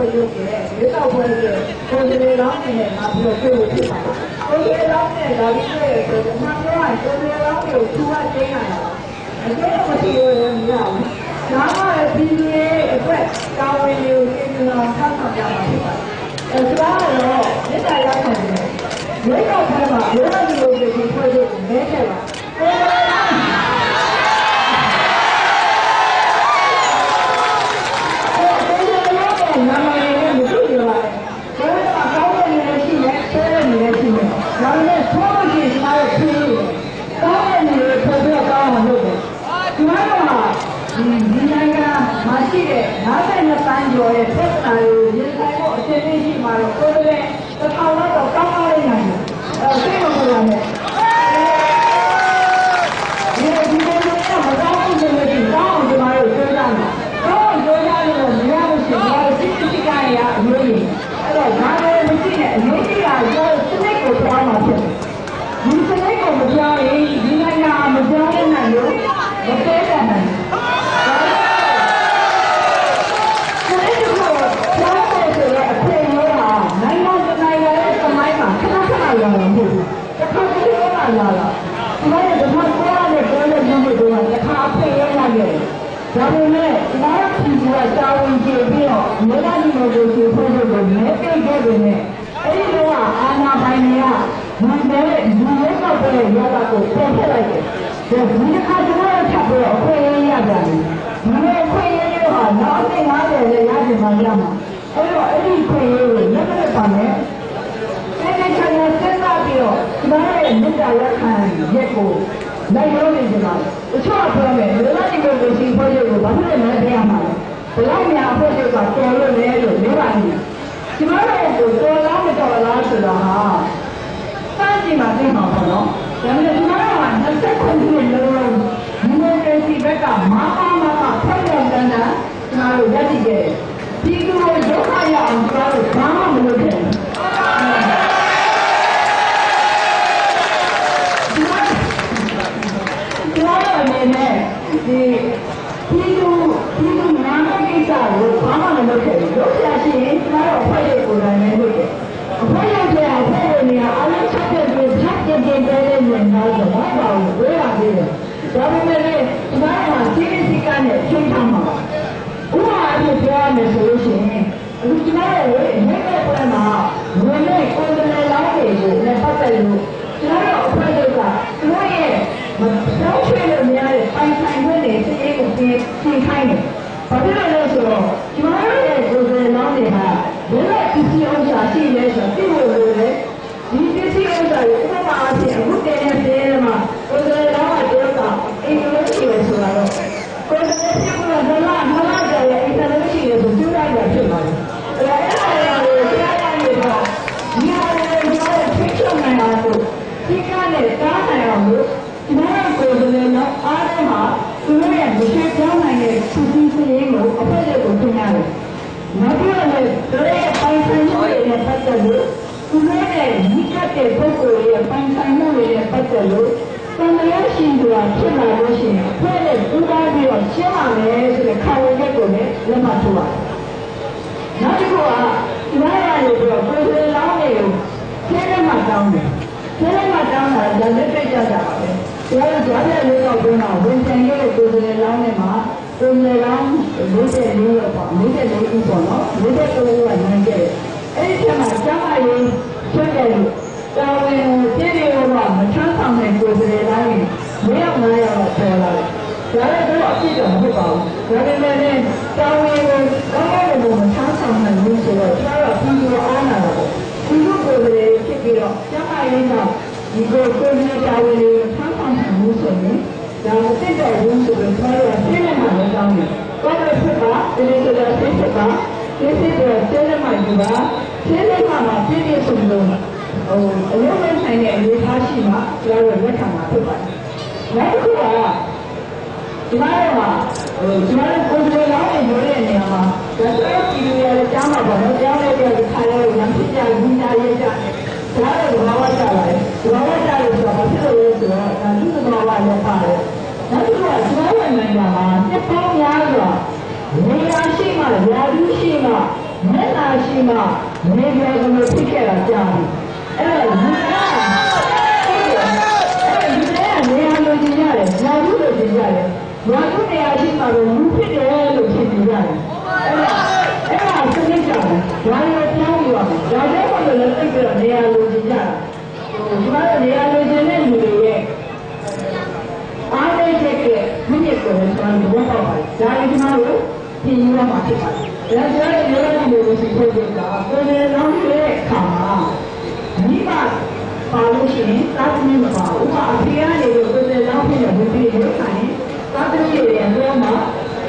မိုကရေစီဖွဲ့ရုပ်ရဲ့ရွေးကောက်ပွဲရဲ့ကိုယ်စားလှယ်လောင်းနဲ့လာပြီးတော့တွေ့ဖို့ဖြစ်ပါတယ်။ကိုယ်စားလှယ်လောင်းနဲ့လာပြီးတွေ့ရဆိုတော့မှန်ပြောရင်ကိုယ်စားလှယ်လောင်းတွေကိုသူကသိနေတာ။အဲ့တော့မရှိလို့လည်းမရဘူး။ဒါမှလည်းပြည်သူရဲ့အတွက်တာဝန်တွေကိုသိနေအောင်ထောက်ဆောင်ကြမှာဖြစ်ပါတယ်။အဲဒါကတော့မေတ္တာရပ်ခံတယ်။ရွေးကောက်ပွဲမှာရိုးသားဒီမိုကရေစီဖွဲ့ရုပ်ကိုမဲခဲ့ပါ။ကိုယ်စားလှယ်လောင်းနာမည်နဲ့မသိရပါဘူး။ဒါကကောင်းတဲ့နေရာရှိတယ်ဆဲတဲ့နေရာရှိတယ်။ဒါနဲ့ဆိုးလို့ရှိရင်ကျွန်တော်ပြေးတယ်။ကောင်းတဲ့နေရာပို့ပြီးကောင်းအောင်လုပ်တယ်။ဒီမှာတော့ဒီဒီနိုင်ငံမှာရှိတဲ့ 52တန်းကျော်ရဲ့ပြဿနာတွေကိုရင်ဆိုင်ဖို့အချိန်လေးရှိမှာတော့ကိုယ်တည်းတစ်ထောင်တော့ကောင်းကောင်းလေးနိုင်တယ်။အဲသိမလို့ရမယ်။ဒီဒီလိုမျိုးကမကောင်းဘူးဆိုလို့ရှိရင်ကောင်းအောင်ဒီမှာတော့ပြောကြမယ်။ကောင်းအောင်ပြောကြလို့မရလို့ရှိရင်ဒီစစ်စစ်ကရအမျိုးကြီးအဲ့တော့ဒါလည်းမရှိနဲ့အရေးကြီးတာကိုစနစ်ကိုပြောမှာဖြစ်တယ်။ဒီစနစ်ကိုမပြောရင်ဒီနိုင်ငံမပြောနိုင်လို့မတည့်တဲ့နိုင်စနစ်ကိုပြောဖို့ဆိုရင်အဖေရောဟာနိုင်ငံတကာရဲ့သမိုင်းမှာခဏခဏလာတာမဟုတ်ဘူး။တစ်ခါတည်းရောလာလာဒီမှာဒီမှာကိုယ်နဲ့ကိုယ်နဲ့ညှိလို့တော့တစ်ခါအဖေရောလာခဲ့ဒါပေမဲ့ဒီမှာပြည်သူကတာဝန်ကျေပြီးတော့မြေသားဒီလိုကိုကျေဖို့လို့မဲပိတ်ခဲ့တယ်နဲ့အဲ့ဒီတော့အာနာပိုင်တွေကဝန်တဲ့လူရဲတော့ပဲရတာ ကိုပြန်ထည့်လိုက်တယ်။ဒါဒီတစ်ခါကျွန်တော်ထပ်ပြီးတော့အခွင့်အရေးရကြတယ်။ဒီလိုအခွင့်အရေးတွေဟာနောက်သိ90နဲ့ရကြမှာရမှာ။အဲ့တော့အဲ့ဒီအခွင့်အရေးကိုလက်မပါနဲ့။အဲ့ဒီချင်တဲ့စဉ်းစားပြီးတော့ဒီမှာရဲ့မြစ်တာရက်ခံရက်ကိုလိုက်လို့နေကြပါတချို့ကပြောမယ်လူသားတွေကိုကိုရှိဖွဲ့ရုပ်ကိုဘာဖြစ်လဲမသိရမှာလဲဘလောက်များဖွဲ့ရုပ်ကတော်လို့လဲလို့ပြောပါလိမ့်ဒီမှာတော့ကိုတော်လားမတော်လားဆိုတာဟာစမ်းကြည့်မှသိမှာပေါ့နော် ဒါပေမဲ့ဒီမှာတော့29ခုနှစ်လုံးဒီမိုကရေစီဘက်ကမာမာမာမာဖွဲ့ရုပ်တန်းတန်းကျွန်တော်တို့ရည်တည်ခဲ့ဒီလိုရုပ်ခရအောင်ကျွန်တော်တို့ဘာမှမလုပ်ခဲ့ဘူးကျွန်တော်တို့အနေနဲ့ဒီပြည်သူပြည်သူနာမကိစ္စကိုဘာမှမလုပ်ခဲ့ဘူးလုပ်ရရှိရင်ကျွန်တော်တို့အဖွဲ့ရဲ့ကိုယ်တိုင်လည်းလုပ်တယ်အဖွဲ့ရဲ့တဲ့အဖွဲ့ရဲ့နေရာအ လုံးချက်တဲ့ပြီးဖြတ်ကျင်ကျင်တဲ့နေရာတော့ဘာပါဘူးဝေးရသေးတယ်ဒါပေမဲ့လည်းကျွန်တော်တို့ကစီးစီးကနဲ့ချိန်ထားမှာပါဥပမာအဖြစ်ပြောရမယ်ဆိုလို့ရှိရင်အခုကျွန်တော်တို့ရဲ့မိတဲ့ပွဲမှာဝင်တဲ့ကိုယ်တိုင်လောင်းတွေကိုလည်းပတ်သက်လို့ကျွန်တော်တို့အဖွဲ့တွေကသူတို့ရဲ့မပြောချင်လို့များတဲ့ပိုင်ဆိုင်ခွင့်တွေစိတ်ရေးကိုပြင်ပြင်ခိုင်းတယ်။ဘာဖြစ်လို့လဲဆိုတော့ကျွန်တော်တို့ရဲ့ကိုယ်တိုင်လောင်းတွေဟာဘယ်လိုပစ္စည်းဥစ္စာရှိလဲဆိုတော့သိဖို့လိုတယ်။ဒီပစ္စည်းဥစ္စာတွေဥပမာအဖြစ်အခုတည်းနဲ့တည်းမှာကိုယ်တိုင်လောင်းကတည်းကအင်္ဂလိပ်ရှိတယ်ဆိုတာတော့ကိုယ်တိုင်ဖြစ်ဖို့ကဘာမှမလာကြရဲ့အင်္ဂလိပ်ရှိတယ်ဆိုပြောလိုက်တာဖြစ်ပါလေ။အဲ့ဒါအဲ့ဒါကိုကြားရနေတော့ဒီဟာတွေကျွန်တော်ထိချုံနိုင်အောင်လို့ဒီကနေ့တားနိုင်အောင်လို့ဒီမှာကိုယ်တိုင်တော့အားလုံးဟာသူတို့ရဲ့မရှိပြောင်းနိုင်တဲ့သူစီစရင်းကိုအဖွဲ့တွေကိုသင်ရတယ်။နောက်ပြီးတော့လည်းသူတို့ရဲ့ပိုင်ဆိုင်မှုတွေနဲ့ ပတ်သက်လို့သူတို့ရဲ့မိကတဲ့ပုဂ္ဂိုလ်ရဲ့ပိုင်ဆိုင်မှုတွေနဲ့ပတ်သက်လို့တန်လျာရှင်ဆိုတာဖြစ်လာလို့ရှိရင်အဖွဲ့နဲ့ပူးပေါင်းပြီးတော့ရှင်းပါမယ်ဆိုတဲ့ခံဝန်ချက်ကိုလည်းလက်မှတ်ထိုးပါတယ်။နောက်တစ်ခုကဒီမှာရနေပြီးတော့ကိုယ်တိုင်လောင်းနေကိုရှင်းလက်မှတ်တောင်းတယ်။ရှင်းလက်မှတ်တောင်းတာလည်းလက်တွေ့ကြကြပါပဲ။ဒီလိုကြားတဲ့လေးတော့ဘုန်းတော်ဝန်ဆိုင်ရဲ့ကိုယ်တိုင်လောင်းနေမှာကိုယ်တိုင်လောင်း54လို့ပေါ့54ဦးပေါ့နော်54ဦးကနိုင်ခဲ့တယ်။ အဲ့ဒီချက်မှာကျမ်းမာရေးဆွတ်တယ်လို့တာဝန်ပြည့်ပြည့်ဝဝမချမ်းဆောင်တဲ့ကိုယ်တိုင်လောင်းနေမရောက်မရောက်တော့ပေါ်လာတယ်။ဒါလည်းတော့အပြည့်တော့မဟုတ်ပါဘူး။ဒါပေမဲ့လည်းတာဝန်ကိုကောင်းကောင်းလို့မချမ်းဆောင်နိုင်ဘူးဆိုတော့ကျွန်တော်ကပြီးတော့အားနာတာပေါ့။ဒီလိုကိုယ်တိုင်ဖြစ်ပြီးတော့ကျမ်းမာရေးကဒီကိုကိုယ်နဲ့တာဝန်ကိုချမ်းဆောင်နိုင်မှုဆိုရင်ဒါမသိတဲ့ဘူးဆိုတော့ကျွန်တော်ကသိနေမှာလည်းကောင်းတယ်။ဘာလို့ဖြစ်ပါဒီလိုဆိုတာသိဖြစ်ပါဒီဖြစ်တော့သိနေမှာ ဒီပါသိနေမှာမှာပြည့်ပြည့်စုံစုံဟိုအယုံမဲ့ဆိုင်တဲ့အနေထားရှိမှကျွန်တော်လက်ခံမှာဖြစ်ပါတယ်။နောက်တစ်ခုကဒီမှာတော့ဟိုကျွန်တော်ကိုယ်တိုင်လောင်းနေလို့တဲ့နေရာမှာဒါဆိုပြည်သူရဲ့ကြားမှာပေါ့နော်ကြားလိုက်တဲ့ခါလေးကိုရမ်းဖြစ်ကြဘူးညာရေးကြတယ်ဒါတော့ဘာဝကြလာတယ်ဘာဝကြလို့ဆိုတော့ဘာဖြစ်လို့လဲဆိုတော့ဒါလူ့သဘာဝလည်းပါတယ်နောက်တစ်ခုကကျွန်တော်ရဲ့နိုင်ငံမှာနှစ်ပေါင်းများစွာရာထူးရှိမှမျက်နှာရှိမှ နေပြောကမျိုးဖြစ်ခဲ့တာကြားပြီအဲ့တော့လူကအဲ့ဒါလူတွေကနေရာလိုချင်ရတယ်ရာထူးလိုချင်ရတယ်ရာထူးနေရာရှိမှတော့လူဖြစ်တယ်လို့ဖြစ်နေကြတယ်အဲ့ဒါအဲ့ဒါစနစ်ကြတယ်ဒါလည်းပြောင်းပြီးပါမယ်ဒါကြောင့်မို့လို့လည်းသိပြီးတော့နေရာလိုချင်ကြတာဟိုဒီမှာနေရာလိုချင်တဲ့လူတွေရဲ့အားလေးချက်ကမိနစ်ကိုလည်းကျွန်တော်တို့ဘောက်ပါတယ်။ဒါလည်းကျွန်တော်တို့ပြင်ရမှာဖြစ်ပါတယ်။ ဒါကြောင့်လည်းရောလို့ရှိခိုးကြတာကိုယ်လည်းလောင်းရဲ့အခါမှာမိဘပါလို့ရှိရင်သာသမီမပါဘူး။ဥပအဖေကနေလို့ကိုယ်လည်းလောင်းဖြစ်တဲ့ဘုရားရဲ့ခိုင်သာသမီရဲ့တော့မှာ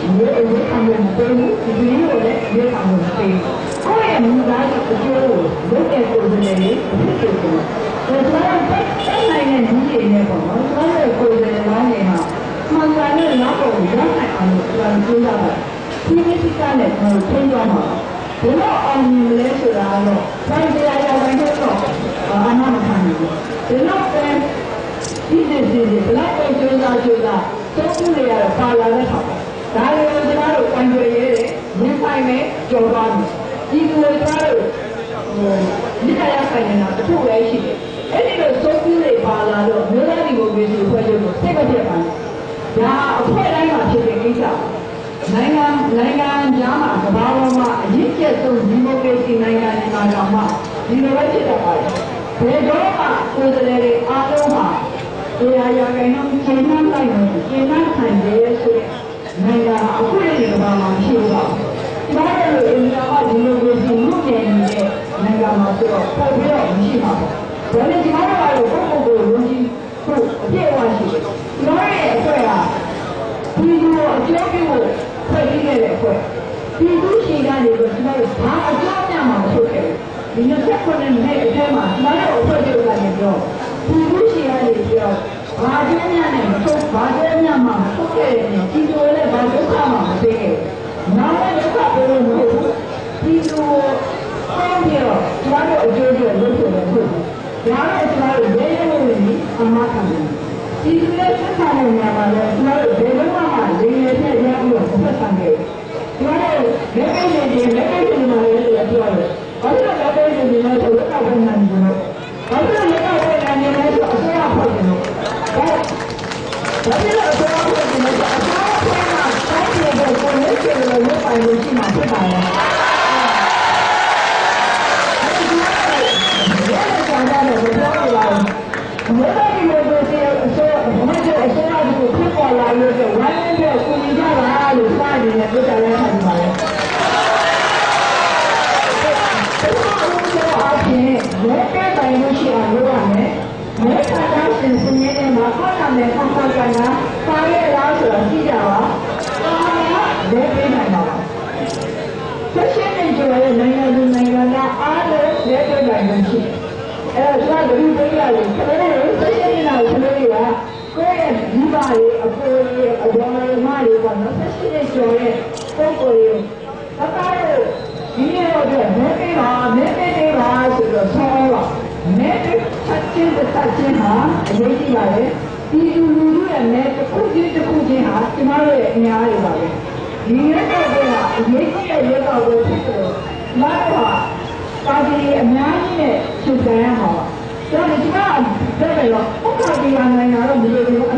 ဒီအရေးခံလို့မပေးဘူး။ဒီလိုကိုလည်းအရေးခံလို့မပေးဘူး။ကိုယ့်ရဲ့မိသားစုအကျိုးကိုလုပ်တဲ့ကိုယ်လည်းဖြစ်ဖြစ်တယ်။ဒါကြောင့်အဲ့နိုင်တဲ့ညီတွေနဲ့ပေါ့နော်။ကျွန်တော်တို့ကိုယ်လည်းလောင်းနေမှာမှန်ကန်တဲ့နောက်ကိုရောက်နိုင်အောင်လို့ကျွန်တော်ပြောရပါ တယ်။ဒီမိကနဲ့ကျွန်တော်ထိန်းရမှာ။ဘယ်တော့အောင်မြင်လဲဆိုတာတော့တိုင်းတရားရောက်တိုင်းတော့အမှန်မှန်ခံနေတယ်။ဒီတော့ပဲဒီဒီဒီဘလောက်ပဲကြိုးစားကြိုးစားသုံးခုတွေရတော့ပါလာတဲ့ခါဒါလည်းကျွန်တော်တို့ကံကြွေရဲတယ်။ဝင်ဆိုင်မယ်ကြော်သွားတယ်။ဒီလိုကျွန်တော်တို့ဟိုဒီကရဆိုင်နေတာတစ်ခုပဲရှိတယ်။အဲ့ဒီလိုသုံးခုတွေပါလာတော့မျိုးသားဒီမိုကရေစီဖွဲ့ချုပ်ကိုစိတ်မပြတ်ပါနဲ့။ဒါအဖွဲ့တိုင်းမှာဖြစ်တဲ့ကိစ္စ။ နိုင်ငံနိုင်ငံကြားမှာကမ္ဘာပေါ်မှာအရေးကြီးဆုံးဒီမိုကရေစီနိုင်ငံတွေမှာတော့မှဒီလိုပဲဖြစ်တတ်ပါတယ်။ဘယ်တော့မှကိုယ်စားလှယ်တွေအားလုံးမှာတရားရဂိုင်းတော့ရှင်းနှမ်းလိုက်လို့ရှင်းနှမ်းခံတယ်ဆိုရင်နိုင်ငံအခုလည်းဒီကမ္ဘာမှာရှိပါဘူး။ဒါကြောင့်လို့အင်တာကဒီလိုကိုစီမှုနေနေတဲ့နိုင်ငံမှာဆိုတော့ပို့ပြီးတော့မရှိပါဘူး။ဒါနဲ့ဒီမှာတော့ပုံပုံကိုလုံးကြီးကိုအပြည့်အဝရှိတယ်။ဒီလိုရဲ့အဖွဲ့ကဒီလိုအကျိုးပြုဖို့ ဖွဲ့စည်းခဲ့တဲ့အဖွဲ့ဒီလူရှိကနေတော့ကျွန်တော်တို့ဘာအကျိုးများမှာမဟုတ်ခဲ့ဘူး။ဒီ29နှစ်အထက်မှာကျွန်တော်တို့အဖွဲ့ချုပ်ကနေပြောဒီလူရှိကနေပြောဘာကျင်းများနဲ့မထုတ်ဘာကျင်းများမှာမထုတ်ခဲ့တဲ့ဒီလိုလည်းဘာဒုက္ခမှမသိခဲ့ဘူး။နောက်လည်းဒုက္ခပြောလို့မဟုတ်ဘူး။ဒီလိုအောင်းပြီးတော့ကျွန်တော်တို့အကျိုးပြုလုပ်ဖို့လည်းဟုတ်ဘူး။ဒါနဲ့ကျွန်တော်တို့ရေးရလို့နေအမှားခံတယ်။ဒီလိုလက်ခံတဲ့နေရာမှာလည်းကျွန်တော်တို့ဘယ်တော့မှလေလေနဲ့ရပြီးတော့ဆက်ဆံခဲ့တယ်။ ကျွန်တော်တို့လက်ကိစ္စတွေလက်ကိစ္စတွေမှာလည်းပြောတယ်။ဘာလို့လက်ကိစ္စတွေလဲဆိုတော့ကောက်နေတယ်လို့။ဘာလို့လက်ကောက်နေတယ်လဲဆိုတော့အစိုးရဖွဲ့တယ်လို့။ဒါဘာလို့အစိုးရဖွဲ့တယ်လဲဆိုတော့အစိုးရဖွဲ့မှာတိုင်းပြည်ကိုကိုယ်လေးကျေလို့လုပ်ပိုင်လို့ရှိမှဖြစ်ပါရဲ့။ဒါကလည်းဘာလို့ပြောရလဲ။မြေတိုင်းကိုကိုယ်စီအစိုးရဘယ်လိုအစိုးရကိုဖြစ်ပေါ်လာလို့ဆိုဝိုင်းပြီးတော့ကိုကြီးကြတာလို့စတင်နေပြကြလဲခံပါရဲ့။အားဖြင့်လက်တဲ့တိုင်လို့ရှိအောင်လုပ်ရမယ်။မဲခါတာရှင်စနေတဲ့မှာခေါင်းနာ မယ်ခေါင်းခေါင်းကနာပါရဲ့လားဆိုတော့ကြည့်ကြပါ။အာလက်ပေးနိုင်ပါလား။ဆက်ရှင်နေကြတဲ့နိုင်ငံသူနိုင်ငံသားအားလုံးလက်ပေးနိုင်လို့ရှိတယ်။အဲဒါကလူတွေရတယ်ခလေးတွေဆက်ရှင်နေတာခလေးတွေကကိုယ့်ရဲ့ဒီပါရေအပေါ်ရေအပေါ်ရေမရေကနော်ဆက်ရှင်နေကြတဲ့ပုံပေါ်ရေအသားရေဒီနေ့တော့မဲပေးပါမဲပေးပေးပါဆိုတော့ဆောင်းပါမဲပေးချက်ချင်းတစ်ချက်ချင်းဟာအရေးကြီးပါလေ ဒီလူလူရဲ့မဲတစ်ခုချင်းတစ်ခုချင်းဟာကျမတို့ရဲ့အများကြီးပါပဲဒီရက်တော့ကအရေးကြီးတဲ့ရက်တော့ကိုဖြစ်တယ်မတော်ပါတီအများကြီးနဲ့ရှင်းပြရမှာပါတော့ဒီကတည်းကတော့ဘုရားတရားနိုင်ငံတော့မလို့ဘူးအ